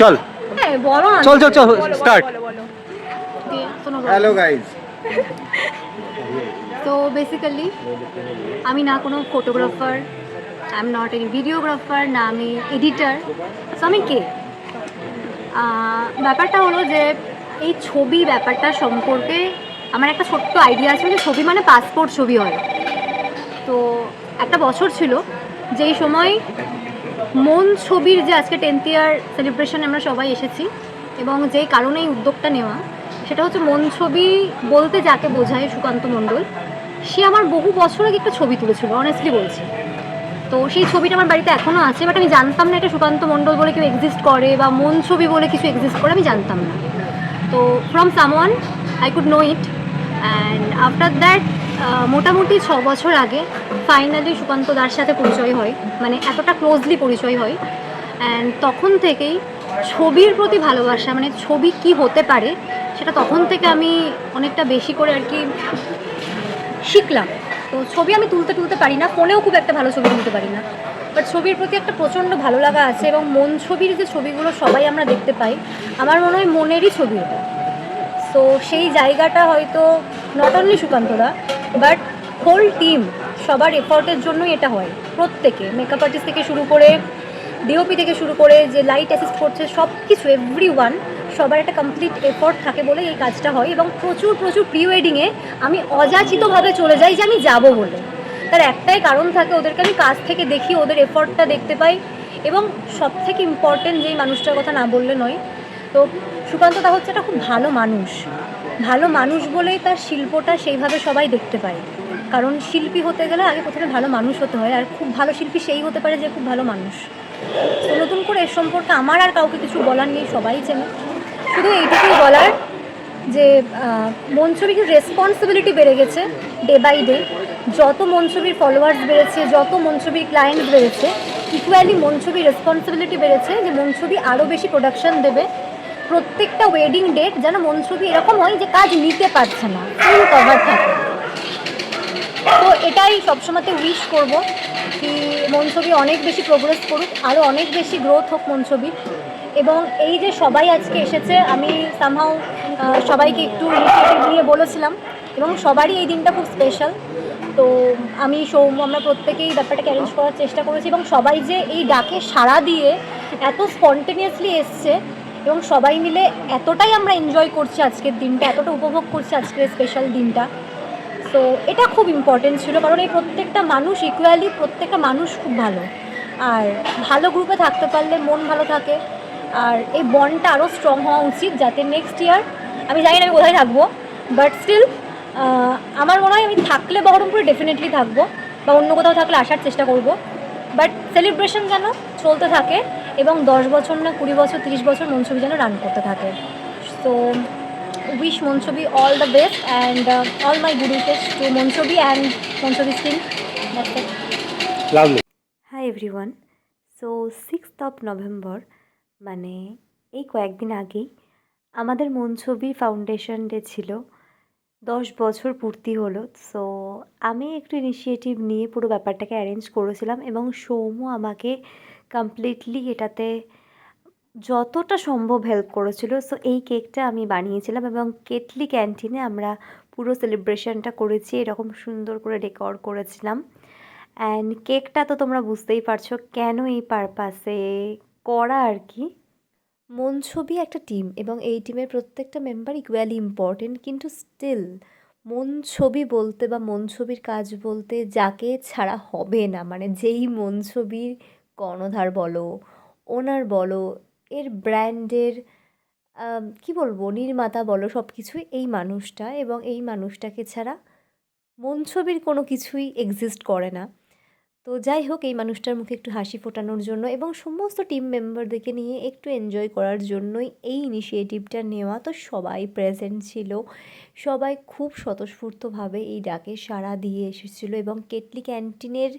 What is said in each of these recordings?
চল। হ্যাঁ বলো না। চল চল চল বলো, স্টার্ট। হ্যালো গাইজ তো বেসিক্যালি আমি না কোনো photographer I am not any videographer না আমি এডিটার সো আমি কে? ব্যাপারটা হলো যে এই ছবি ব্যাপারটা সম্পর্কে আমার একটা ছোট্ট আইডিয়া আছে যে ছবি মানে পাসপোর্ট ছবি হয়। তো একটা বছর ছিল যেই সময় মন ছবির যে আজকে টেন্থ ইয়ার সেলিব্রেশন আমরা সবাই এসেছি এবং যেই কারণে এই উদ্যোগটা নেওয়া, সেটা হচ্ছে মন ছবি বলতে যাকে বোঝায় সুকান্ত মণ্ডল, সে আমার বহু বছর আগে একটা ছবি তুলেছিল অনেস্টলি বলছি। তো সেই ছবিটা আমার বাড়িতে এখনও আছে বাট আমি জানতাম না এটা সুকান্ত মণ্ডল বলে কেউ এক্সিস্ট করে বা মন ছবি বলে কিছু এক্সিস্ট করে, আমি জানতাম না। তো from someone I could know it and after that মোটামুটি ছ বছর আগে ফাইনালি সুকান্ত দার সাথে পরিচয় হয় মানে এতটা ক্লোজলি পরিচয় হয়। অ্যান্ড তখন থেকেই ছবির প্রতি ভালোবাসা মানে ছবি কি হতে পারে, সেটা তখন থেকে আমি অনেকটা বেশি করে আর কি শিখলাম। তো ছবি আমি তুলতে তুলতে পারি না, ফোনেও খুব একটা ভালো ছবি তুলতে পারি না। বাট ছবির প্রতি একটা প্রচণ্ড ভালো লাগা আছে এবং মন ছবির যে ছবিগুলো সবাই আমরা দেখতে পাই, আমার মনে হয় মনেরই ছবি এটা। সো সেই জায়গাটা হয়তো নট অনলি সুকান্তদা বাট হোল টিম সবার এফর্টের জন্যই এটা হয়, প্রত্যেকে মেকআপ আর্টিস্ট থেকে শুরু করে ডিওপি থেকে শুরু করে, যে লাইট অ্যাসিস্ট করছে সব কিছু এভরি ওয়ান সবার একটা কমপ্লিট এফর্ট থাকে বলে এই কাজটা হয় এবং প্রচুর প্রচুর প্রি ওয়েডিংয়ে আমি অযাচিতভাবে চলে যাই যে আমি যাব বলে। তার একটাই কারণ থাকে, ওদেরকে আমি কাজ থেকে দেখি, ওদের এফর্টটা দেখতে পাই এবং সব থেকে ইম্পর্টেন্ট যেই মানুষটার কথা না বললে নয়, তো সুকান্তদা হচ্ছে একটা খুব ভালো মানুষ। ভালো মানুষ বলেই তার শিল্পটা সেইভাবে সবাই দেখতে পায়। কারণ শিল্পী হতে গেলে আগে প্রথমে ভালো মানুষ হতে হয়, আর খুব ভালো শিল্পী সেই হতে পারে যে খুব ভালো মানুষ। নতুন করে এর সম্পর্কে আমার আর কাউকে কিছু বলার নেই, সবাই চেনে। শুধু এইটুকুই বলার যে ছবির রেসপন্সিবিলিটি বেড়ে গেছে ডে বাই ডে যত ছবির ফলোয়ার্স বেড়েছে, যত ছবির ক্লায়েন্ট বেড়েছে ইকুয়ালি ছবির রেসপন্সিবিলিটি বেড়েছে যে ছবি আরও বেশি প্রোডাকশন দেবে প্রত্যেকটা ওয়েডিং ডেট যেন মন এরকম হয় যে কাজ নিতে পারছে না ফুল কভার থাকে। তো এটাই সবসময়তে উইশ করব কি মন ছবি অনেক বেশি প্রোগ্রেস করুক আরও অনেক বেশি গ্রোথ হোক মন ছবির এবং এই যে সবাই আজকে এসেছে, আমি সামহাও সবাইকে একটু ইনিশিয়েটিভ নিয়ে বলেছিলাম। এবং সবারই এই দিনটা খুব স্পেশাল তো আমি সৌম্য আমরা প্রত্যেকেই ব্যাপারটাকে অ্যারেঞ্জ করার চেষ্টা করেছি। এবং সবাই যে এই ডাকে সাড়া দিয়ে এত স্পন্টেনিয়াসলি এসছে এবং সবাই মিলে এতটাই আমরা এনজয় করছি আজকের দিনটা, এতটা উপভোগ করছি আজকের স্পেশাল দিনটা। তো এটা খুব ইম্পর্টেন্ট ছিল কারণ এই প্রত্যেকটা মানুষ ইকুয়ালি প্রত্যেকটা মানুষ খুব ভালো। আর ভালো গ্রুপে থাকতে পারলে মন ভালো থাকে। আর এই বন্ডটা আরও স্ট্রং হওয়া উচিত যাতে নেক্সট ইয়ার আমি জানি না আমি কোথায় থাকব বাট স্টিল আমার মনে হয় আমি থাকলে বহরমপুরে ডেফিনেটলি থাকব বা অন্য কোথাও থাকলে আসার চেষ্টা করব। বাট সেলিব্রেশন যেন চলতে থাকে এবং দশ বছর না কুড়ি বছর তিরিশ বছর মনছবি যেন রান করতে থাকে। তো wish Monchobi all the best and all my good wishes to Monchobi and Monchobi team lovely hi everyone so sixth of November মানে এই কয়েকদিন আগেই আমাদের মন ছবি ফাউন্ডেশন ডে ছিল। দশ বছর পূর্তি হলো। সো আমি একটু ইনিশিয়েটিভ নিয়ে পুরো ব্যাপারটাকে অ্যারেঞ্জ করেছিলাম এবং সৌম্য আমাকে কমপ্লিটলি এটাতে যতটা সম্ভব হেল্প করেছিল। সো এই কেকটা আমি বানিয়েছিলাম এবং কেটলি ক্যান্টিনে আমরা পুরো সেলিব্রেশনটা করেছি, এরকম সুন্দর করে ডেকর করেছিলাম। অ্যান্ড কেকটা তো তোমরা বুঝতেই পারছ কেন এই পারপাসে করা আর কি। মন ছবি একটা টিম এবং এই টিমের প্রত্যেকটা মেম্বার ইকুয়ালি ইম্পর্টেন্ট কিন্তু স্টিল মন ছবি বলতে বা মন ছবির কাজ বলতে যাকে ছাড়া হবে না মানে যেই মন ছবির কর্ণধার বলো, ওনার বলো, এর ব্র্যান্ডের কি বলব, নির্মাতা বলো সব কিছুই এই মানুষটা এবং এই মানুষটাকে ছাড়া মন ছবির কোনো কিছুই এক্সিস্ট করে না। তো যাই হোক, এই মানুষটার মুখে একটু হাসি ফোটানোর জন্য এবং সমস্ত টিম মেম্বারদেরকে নিয়ে একটু এনজয় করার জন্যই এই ইনিশিয়েটিভটা নেওয়া তো সবাই প্রেজেন্ট ছিল। সবাই খুব স্বতঃস্ফূর্তভাবে এই ডাকে সাড়া দিয়ে এসেছিল এবং কেটলি ক্যান্টিনের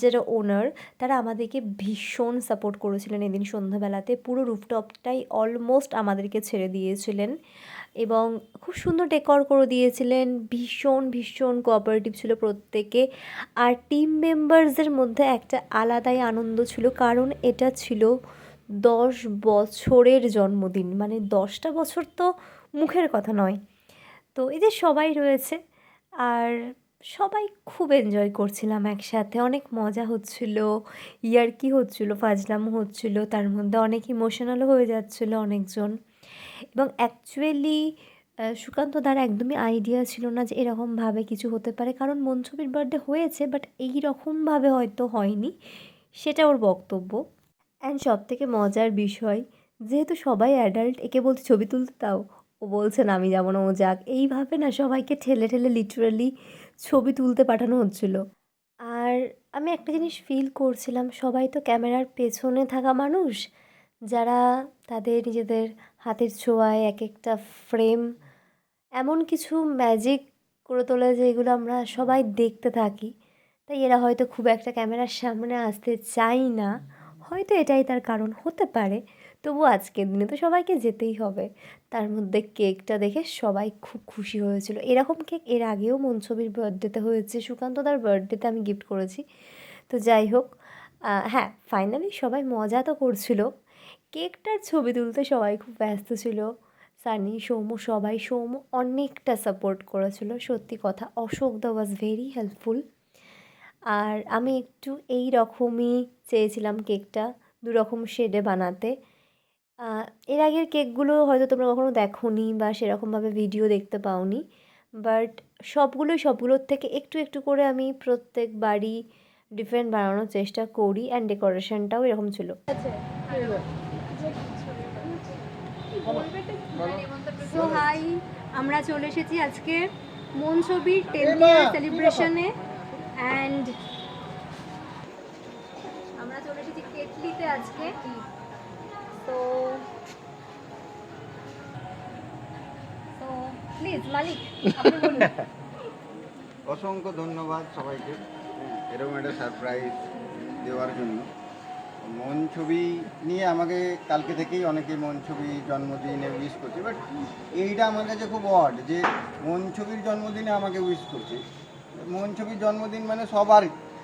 যারা ওনার তারা আমাদেরকে ভীষণ সাপোর্ট করেছিলেন। এদিন সন্ধ্যাবেলাতে পুরো রুফটপটাই অলমোস্ট আমাদেরকে ছেড়ে দিয়েছিলেন। এবং খুব সুন্দর ডেকর করে দিয়েছিলেন। ভীষণ ভীষণ কোঅপারেটিভ ছিল প্রত্যেকে। আর টিম মেম্বার্সদের মধ্যে একটা আলাদাই আনন্দ ছিল, কারণ এটা ছিল দশ বছরের জন্মদিন। মানে দশটা বছর তো মুখের কথা নয়। তো এই যে সবাই রয়েছে, আর সবাই খুব এনজয় করছিলাম একসাথে। অনেক মজা হচ্ছিল, ইয়ার্কি হচ্ছিল, ফাজলামো হচ্ছিল, তার মধ্যে অনেক ইমোশনালও হয়ে যাচ্ছিল অনেকজন। এবং অ্যাকচুয়ালি সুকান্ত দার একদমই আইডিয়া ছিল না যে এরকমভাবে কিছু হতে পারে। কারণ মন ছবির বার্থডে হয়েছে বাট এই রকমভাবে হয়তো হয়নি, সেটা ওর বক্তব্য। অ্যান্ড সব থেকে মজার বিষয়, যেহেতু সবাই অ্যাডাল্ট একে বলতে ছবি তুলতে তাও ও বলছে, না, আমি যাব না, ও যাক। এইভাবে না সবাইকে ঠেলে ঠেলে লিটারালি ছবি তুলতে পাঠানো হচ্ছিল। আর আমি একটা জিনিস ফিল করছিলাম, সবাই তো ক্যামেরার পেছনে থাকা মানুষ। যারা তাদের নিজেদের হাতের ছোঁয়ায় এক একটা ফ্রেম এমন কিছু ম্যাজিক করে তোলে যেগুলো আমরা সবাই দেখতে থাকি। তাই এরা হয়তো খুব একটা ক্যামেরার সামনে আসতে চাই না। হয়তো এটাই তার কারণ হতে পারে। তবু আজকের দিনে তো সবাইকে যেতেই হবে। তার মধ্যে কেকটা দেখে সবাই খুব খুশি হয়েছিল। এরকম কেক এর আগেও মন ছবির বার্থডেতে হয়েছে। সুকান্ত তার বার্থডেতে আমি গিফট করেছি। তো যাই হোক হ্যাঁ ফাইনালি সবাই মজা তো করছিল। কেকটার ছবি তুলতে সবাই খুব ব্যস্ত ছিল। সানি, সৌম্য, সবাই সৌম্য অনেকটা সাপোর্ট করেছিল। সত্যি কথা, Ashok da was very helpful আর আমি একটু এই রকমই চেয়েছিলাম কেকটা, দু রকম শেডে বানাতে। এর আগের কেকগুলো হয়তো তোমরা কখনো দেখোনি বা সেরকমভাবে ভিডিও দেখতে পাওনি। বাট সবগুলোই সবগুলোর থেকে একটু একটু করে আমি প্রত্যেক বাড়ি ডিফারেন্ট বানানোর চেষ্টা করি অ্যান্ড ডেকোরেশনটাও এরকম ছিল। সো হাই আমরা চলে এসেছি আজকে মন ছবির টেন ইয়ার সেলিব্রেশনে অ্যান্ড আমরা চলে এসেছি কেটলিতে আজকে। তো তো প্লিজ মালিক অসংখ্য ধন্যবাদ সবাইকে। এরকম একটা সারপ্রাইজ দেওয়ার জন্য। মন ছবি নিয়ে আমাকে কালকে থেকেই অনেকে মন ছবি জন্মদিনে উইশ করছে। বাট এইটা আমার কাছে খুব অড যে মন ছবির জন্মদিনে আমাকে উইশ করছে। মন ছবির জন্মদিন মানে সবার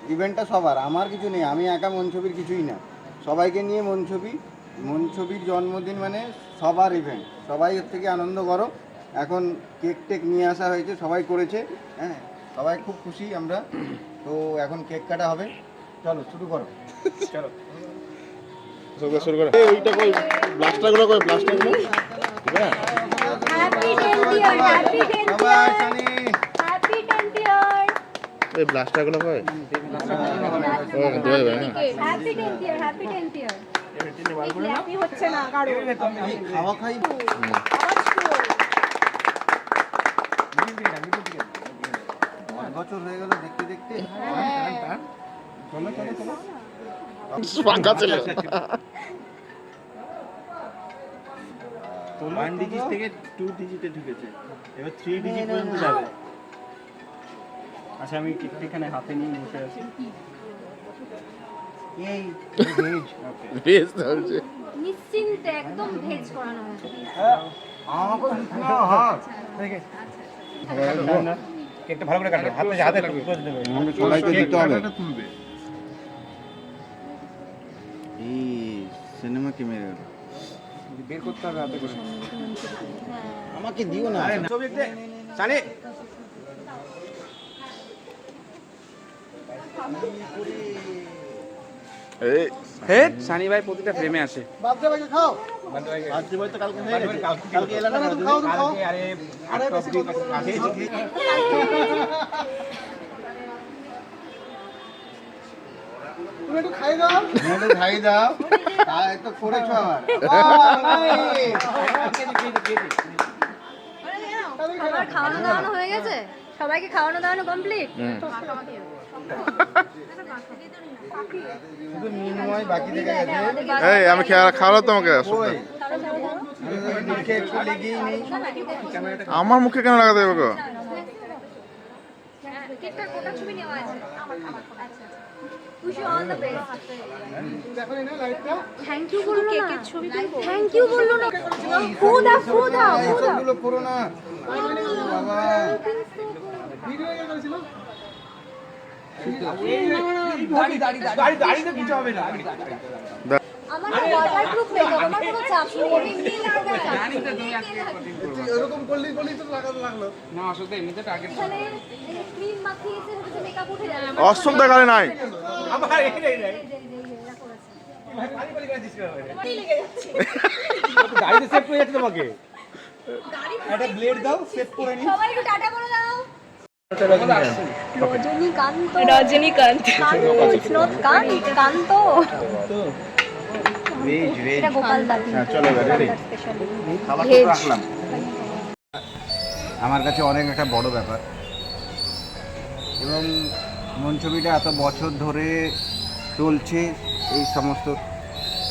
ইভেন্টটা সবার আমার কিছু নেই আমি একা মন ছবির কিছুই না। সবাইকে নিয়ে মন ছবি মন ছবির জন্মদিন মানে সবার ইভেন্ট সবাই এর থেকে আনন্দ করো। এখন কেক টেক নিয়ে আসা হয়েছে সবাই করেছে হ্যাঁ সবাই খুব খুশি আমরা। তো এখন কেক কাটা হবে। চলো শুরু করো। চলো। শুরু করে। শুরু করে এই ওইটা কই? ব্লাস্টারগুলো কই ব্লাস্টারগুলো ঠিক আছে happy ten year happy ten সবাই ইয়ার হ্যাপি টেন ইয়ার এই কই? ও না। হ্যাপি হ্যাপি টেন ইয়ার খাওয়া খাই। বছর হয়ে গেল দেখতে দেখতে। চলো চলো চলো ছিল ওয়ান ডিজিট থেকে টু ডিজিটে ঢুকেছে। এবার থ্রি ডিজিট পর্যন্ত যাবে। আচ্ছা আমি কেকটা এখানে হাতে নিয়ে বসে আছি। এই ভেজ বেশ ধরছে নিশ্চিন্তে একদম ভেজ করানো হয়েছে। আমাকে না হাত কেকটা ভালো করে কাটবে হাতে হাতে ক্লোজ সবাইকে দিতে হবে। সিনেমা কি মেরে গেল বের করতে হবে হাতে করে। আমাকে দিও না। ছবি একটু সানি। হে সানি ভাই প্রতিটা ফ্রেমে আসে। বাপরে ভাই খাও। আজকে বই তো কালকে কালকে এলা না কালকে আরে আরে একটু খাই দাও। করেছ খাওয়ানো দাওয়ানো হয়ে গেছে? সবাইকে খাওয়ানো দাওয়ানো কমপ্লিট হুম। শুধু মিনময় বাকি থেকে গেছে। এই আমি খাওয়ালো তোমাকে আমার মুখে কেন লাগাতে হবে wish all the best thank you বলল না। কেকের ছবি থ্যাংক ইউ বলল না। ফু দাও ফু এইসবগুলো করো না। বাবা আমার ওয়াটারপ্রুফ মেকআপ আমার কোনো চাপ নেই। আমি এমনি লাগাবো জানি তো তুমি আজকে এরকম করলি করলি তো লাগাতে লাগল। এখানে ক্রিম মাখিয়েছে ওটাতে মেকআপ উঠে যাবে। অষ্টম দেখালে নাই। আবার এই রে রে। গাড়িতে সেভ করে যাচ্ছে তোমাকে। একটা ব্লেড দাও সেভ করে নি সবাই একটু টাটা করে দাও। রজনীকান্ত। রজনীকান্ত। কান্ত কান্ত ভেজ ভেজ হ্যাঁ চলো এবার রেডি খাবার তো রাখলাম। আমার কাছে অনেক একটা বড় ব্যাপার। এবং মন ছবিটা এত বছর ধরে চলছে এই সমস্ত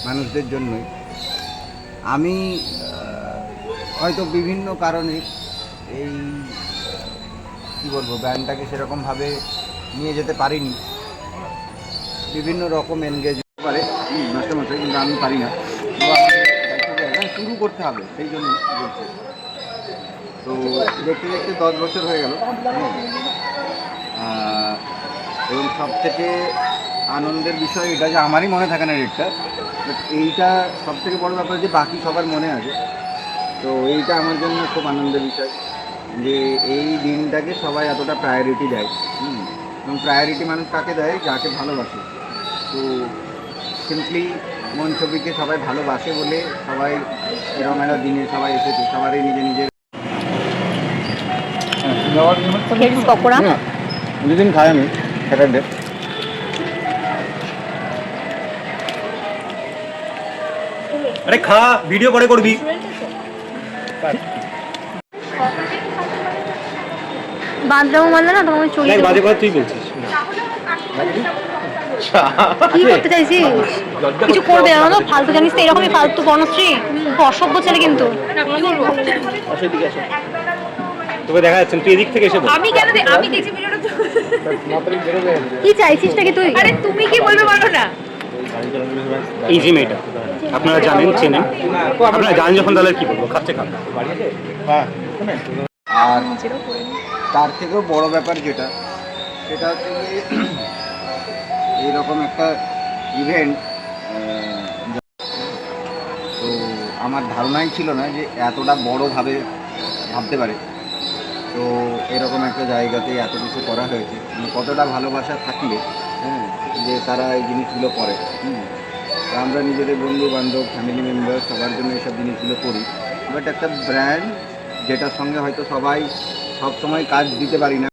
মানুষদের জন্যই। আমি হয়তো বিভিন্ন কারণে এই কী বলব ব্যান্ডটাকে সেরকমভাবে নিয়ে যেতে পারিনি। বিভিন্ন রকম এনগেজ পারে। মাস্টারমশাই কিন্তু আমি পারি না। শুরু করতে হবে, সেই জন্য তো দেখতে দেখতে দশ বছর হয়ে গেল। এবং সব থেকে আনন্দের বিষয় এটা যে আমারই মনে থাকে না রেটটা বাট এইটা সব থেকে বড় ব্যাপার যে বাকি সবার মনে আছে। তো এইটা আমার জন্য খুব আনন্দের বিষয় যে এই দিনটাকে সবাই এতটা প্রায়োরিটি দেয়। এবং প্রায়োরিটি মানুষ কাকে দেয়? যাকে ভালোবাসে। সিম্পলি মন ছবিকে সবাই ভালোবাসে বলে সবাই এরকম একটা দিনে সবাই এসেছে সবারই নিজে নিজের পকোড়া? দুদিন খাই আমি স্যাটারডে আরে খা ভিডিও পরে করবি। বাঁধলাম মানলে না তোমাকে চলে বাজে কথা তুই বলছিস। কি করতে চাইছিস? কিছু করবে না তো? ফালতু জানিস তো এরকমই ফালতু বনশ্রী। খুব অসভ্য ছেলে কিন্তু। তোকে দেখা যাচ্ছে তুই এদিক থেকে এসে বল। আমি কেন আমি দেখছি ভিডিওটা কি চাইছিস নাকি তুই? আরে তুমি কি বলবে বলো না। যে মেয়েটা আপনারা জানেন চেনেন। আপনারা জানেন যখন তাহলে কি বলব? খাচ্ছে খান আর তার থেকেও বড় ব্যাপার যেটা সেটা হচ্ছে এইরকম একটা ইভেন্ট তো আমার ধারণাই ছিল না যে এতটা বড়োভাবে ভাবতে পারে। তো এরকম একটা জায়গাতে এত কিছু করা হয়েছে। মানে কতটা ভালোবাসা থাকলে হ্যাঁ যে তারা এই জিনিসগুলো করে। আমরা নিজেদের বন্ধু বান্ধব ফ্যামিলি মেম্বার সবার জন্য এইসব জিনিসগুলো করি। বাট একটা ব্র্যান্ড যেটার সঙ্গে হয়তো সবাই সব সময় কাজ দিতে পারি না।